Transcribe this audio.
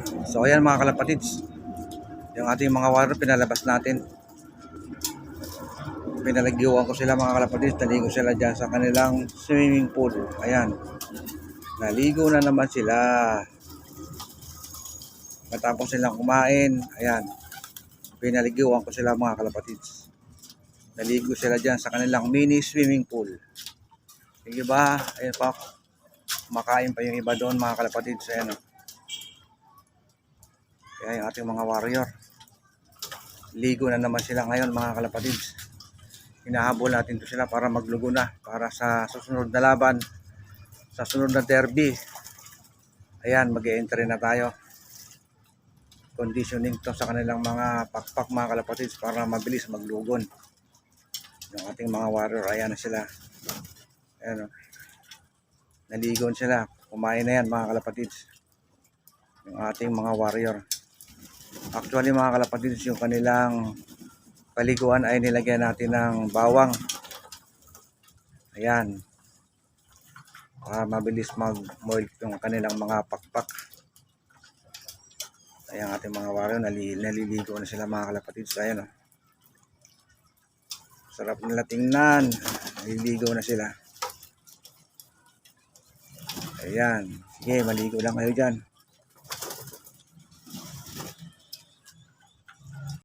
So ayan mga kalapatids. Yung ating mga warrior pinalabas natin. Pinalagyuan ko sila mga kalapatids. Naligo sila dyan sa kanilang swimming pool. Ayan. Naligo na naman sila. Matapos silang kumain. Ayan. Pinaligyuan ko sila mga kalapatids. Naligo sila dyan sa kanilang mini swimming pool. Yung iba, ayun pa, makain pa yung iba doon mga kalapatids. Ayan o. Kaya yung ating mga warrior. Ligo na naman sila ngayon mga kalapatids. Hinahabol natin to sila para maglugo na. Para sa susunod na laban. Sa sunod na derby. Ayan, mag entry na tayo. Conditioning to sa kanilang mga pakpak mga kalapatids para mabilis maglugon. Yung ating mga warrior, ayan na sila. Ayan o. Naligon sila. Kumain na yan mga kalapatids. Yung ating mga warrior. Actually mga kalapatids, yung kanilang paliguan ay nilagyan natin ng bawang. Ayan. Para mabilis mag-mold yung kanilang mga pakpak. Ayan ating mga warrior, nali, naliligo na sila mga kalapatids. Ayan o. Sarap nila tingnan. Naliligo na sila. Ayan. Sige, maligo lang kayo dyan.